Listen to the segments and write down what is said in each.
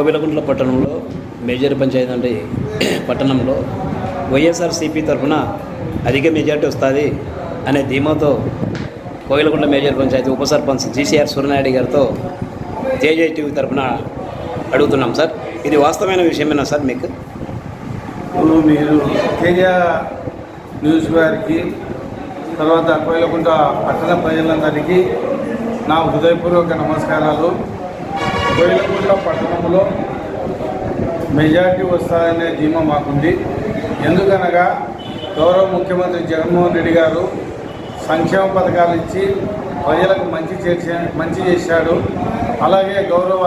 కోవిలగుంట్ల పట్టణంలో మేజర్ పంచాయతీ అంటే పట్టణంలో వైఎస్ఆర్సీపీ తరఫున అధిక మెజార్టీ వస్తుంది అనే ధీమాతో కోవిలగుంట్ల మేజర్ పంచాయతీ ఉప సర్పంచ్ జీసీఆర్ సూర్యనాయుడు గారితో తేజ టీవీ తరఫున అడుగుతున్నాం సార్. ఇది వాస్తవమైన విషయమేనా సార్ మీకు? ఇప్పుడు మీరు తేజ న్యూస్ వారికి తర్వాత కోయిలకుంట పట్టణ ప్రజలందరికీ నా హృదయపూర్వక నమస్కారాలు. కోయిలకుంట పట్టణంలో మెజార్టీ వస్తాయనే ధీమా మాకుంది. ఎందుకనగా గౌరవ ముఖ్యమంత్రి జగన్మోహన్ రెడ్డి గారు సంక్షేమ పథకాలు ఇచ్చి ప్రజలకు మంచి చేసే మంచి చేశాడు. అలాగే గౌరవ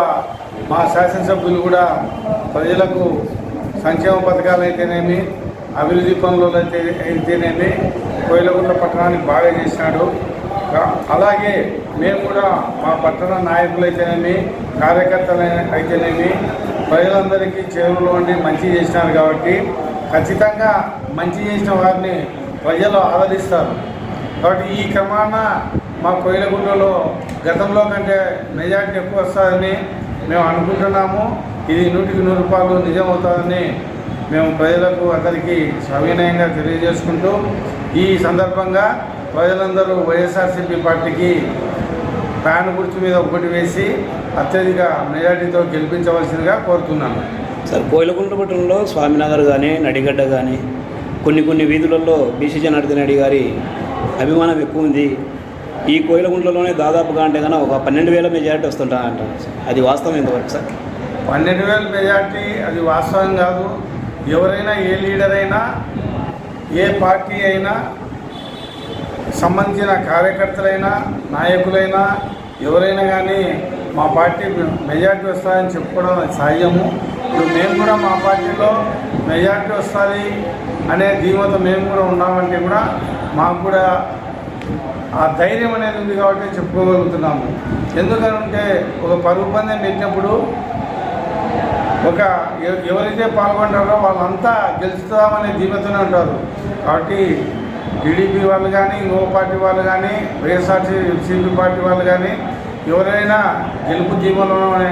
మా శాసనసభ్యులు కూడా ప్రజలకు సంక్షేమ పథకాలు అయితేనేమి అభివృద్ధి పనులు అయితే అయితేనేమి కోయిలగుంట పట్టణానికి బాగా చేసినాడు అలాగే మేము కూడా మా పట్టణ నాయకులు అయితేనేమి కార్యకర్తలు అయితేనేమి ప్రజలందరికీ చేరువలో ఉండి మంచి చేసినారు కాబట్టి ఖచ్చితంగా మంచి చేసిన వారిని ప్రజలు ఆదరిస్తారు. కాబట్టి ఈ క్రమాన మా కోయిలగుంటలో గతంలో కంటే మెజార్టీ ఎక్కువ వస్తుందని మేము అనుకుంటున్నాము. ఇది నూటికి నూరు రూపాయలు నిజం అవుతుందని మేము ప్రజలకు అందరికీ సవినయంగా తెలియజేసుకుంటూ ఈ సందర్భంగా ప్రజలందరూ వైఎస్ఆర్సీపీ పార్టీకి ఫ్యాన్ గుర్తు మీద ఒకటి వేసి అత్యధిక మెజార్టీతో గెలిపించవలసిందిగా కోరుతున్నాను. సార్ కోయిలగుంట్ల పట్టణంలో స్వామినగర్ కానీ నడిగడ్డ కానీ కొన్ని కొన్ని వీధులలో బీసీ జనార్దన్ రెడ్డి గారి అభిమానం ఎక్కువ ఉంది. ఈ కోయిలగుంట్లలోనే దాదాపుగా అంటే కన్నా ఒక పన్నెండు వేల మెజారిటీ వస్తుంటా అంటారు సార్. అది వాస్తవం ఎంతవరకు సార్? పన్నెండు వేల మెజార్టీ అది వాస్తవం కాదు. ఎవరైనా ఏ లీడర్ అయినా ఏ పార్టీ అయినా సంబంధించిన కార్యకర్తలైనా నాయకులైనా ఎవరైనా కానీ మా పార్టీ మెజార్టీ వస్తుందని చెప్పుకోవడం సహజము ఇప్పుడు మేము కూడా మా పార్టీలో మెజార్టీ వస్తుంది అనే ధీమతో మేము కూడా ఉన్నామంటే కూడా మాకు కూడా ఆ ధైర్యం అనేది ఉంది కాబట్టి చెప్పుకోగలుగుతున్నాము. ఎందుకంటే ఒక పరుగు పందెం పెట్టినప్పుడు ఒక ఎవరైతే పాల్గొంటారో వాళ్ళంతా గెలుస్తామనే ధీమతోనే ఉంటారు. కాబట్టి టీడీపీ వాళ్ళు కానీ ఇంకో పార్టీ వాళ్ళు కానీ వైఎస్ఆర్సీపీ పార్టీ వాళ్ళు కానీ ఎవరైనా గెలుపు జీవనంలోనే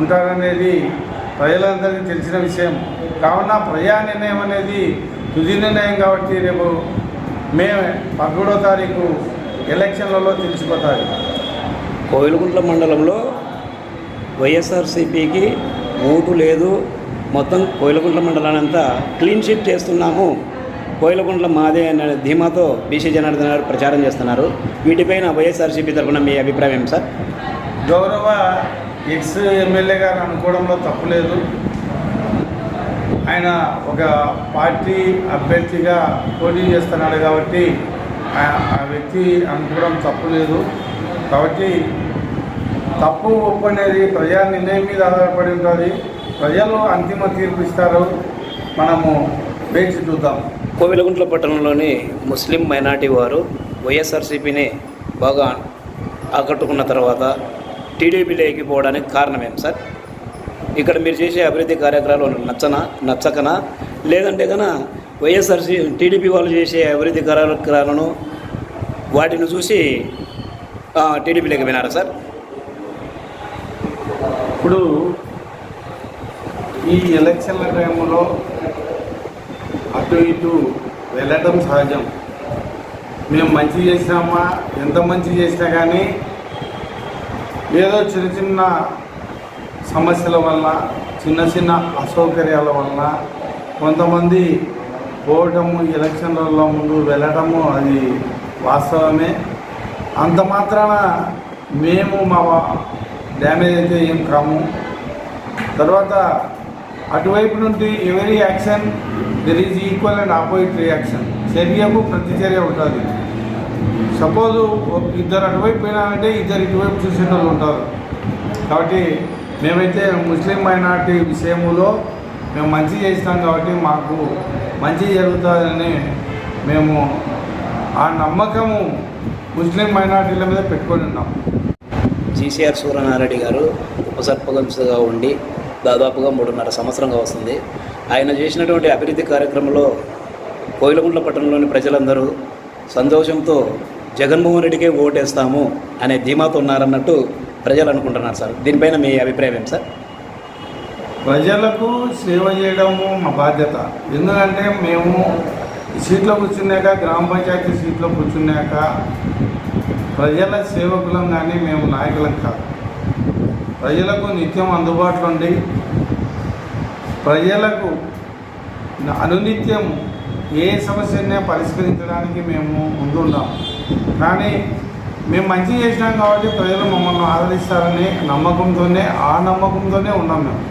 ఉంటారనేది ప్రజలందరికీ తెలిసిన విషయం. కావున ప్రజా నిర్ణయం అనేది తుది నిర్ణయం కాబట్టి రేపు మే పదమూడో తారీఖు ఎలక్షన్లలో తెలిసిపోతాయి కోయిలగుంట్ల మండలంలో వైఎస్ఆర్సీపీకి ఓటు లేదు. మొత్తం కోయిలగుంట్ల మండలాన్ని అంతా క్లీన్ షీట్ చేస్తున్నాము. కోయిలగుంట్ల మాదే అనే ధీమాతో బీసీ జనార్దన్ గారు ప్రచారం చేస్తున్నారు. వీటిపైన వైఎస్ఆర్సీపీ తరఫున మీ అభిప్రాయం ఏం సార్? గౌరవ ఎక్స్ ఎమ్మెల్యే గారు అనుకోవడంలో తప్పులేదు ఆయన ఒక పార్టీ అభ్యర్థిగా పోటీ చేస్తున్నాడు కాబట్టి ఆ- ఆ వ్యక్తి అనుకోవడం తప్పులేదు కాబట్టి తప్పు ఒప్పు అనేది ప్రజా నిర్ణయం మీద ఆధారపడి ఉంటుంది. ప్రజలు అంతిమ తీర్పు ఇస్తారు. మనము వేచి చూద్దాం. కోవిలగుంట్ల పట్టణంలోని ముస్లిం మైనార్టీ వారు వైఎస్ఆర్సీపీని బాగా ఆకట్టుకున్న తర్వాత టీడీపీలోకి పోవడానికి కారణం ఏం సార్? ఇక్కడ మీరు చేసే అభివృద్ధి కార్యక్రమాలు నచ్చనా? నచ్చకనా? లేదంటే కన వైఎస్ఆర్సీ టీడీపీ వాళ్ళు చేసే అభివృద్ధి కార్యక్రమాలను వాటిని చూసి టీడీపీలోకి వినారా సార్? ఇప్పుడు ఈ ఎలక్షన్ల టైంలో అటు ఇటు వెళ్ళటం సహజం. మేము మంచి చేసినామా ఎంత మంచి చేసినా కానీ ఏదో చిన్న చిన్న సమస్యల వల్ల చిన్న చిన్న అసౌకర్యాల వలన కొంతమంది పోవటము ఎలక్షన్లలో ముందు వెళ్ళటము అది వాస్తవమే. అంత మాత్రాన మేము మా డ్యామేజ్ అయితే ఏం కాము. తర్వాత అటువైపు నుండి every action there is equal and opposite reaction చర్యకు ప్రతిచర్య ఉంటుంది. సపోజ్ ఇద్దరు అటువైపు పోయినారంటే ఇద్దరు ఇటువైపు చూసేటోళ్ళు ఉంటారు. కాబట్టి మేమైతే ముస్లిం మైనార్టీ విషయములో మేము మంచి చేస్తాం కాబట్టి మాకు మంచి జరుగుతుందని మేము ఆ నమ్మకము ముస్లిం మైనార్టీల మీద పెట్టుకొని ఉన్నాం. జీసీఆర్ సూర్యనారెడ్డి గారు ఉప ఉండి దాదాపుగా మూడున్నర సంవత్సరంగా వస్తుంది. ఆయన చేసినటువంటి అభివృద్ధి కార్యక్రమంలో కోయిలగుంట్ల పట్టణంలోని ప్రజలందరూ సంతోషంతో జగన్మోహన్ రెడ్డికే ఓటేస్తాము అనే ధీమాతో ఉన్నారన్నట్టు ప్రజలు అనుకుంటున్నారు సార్. దీనిపైన మీ అభిప్రాయం ఏం సార్? ప్రజలకు సేవ చేయడము మా బాధ్యత. ఎందుకంటే మేము సీట్లో కూర్చున్నాక గ్రామ పంచాయతీ సీట్లో కూర్చున్నాక ప్రజల సేవకులం కానీ మేము నాయకులం కాదు. ప్రజలకు నిత్యం అందుబాటులో ఉండి ప్రజలకు అనునిత్యం ఏ సమస్యనే పరిష్కరించడానికి మేము ముందున్నాం కానీ మేము మంచి చేసినాం కాబట్టి ప్రజలు మమ్మల్ని ఆదరిస్తారనే నమ్మకంతోనే ఆ నమ్మకంతోనే ఉన్నాం మేము.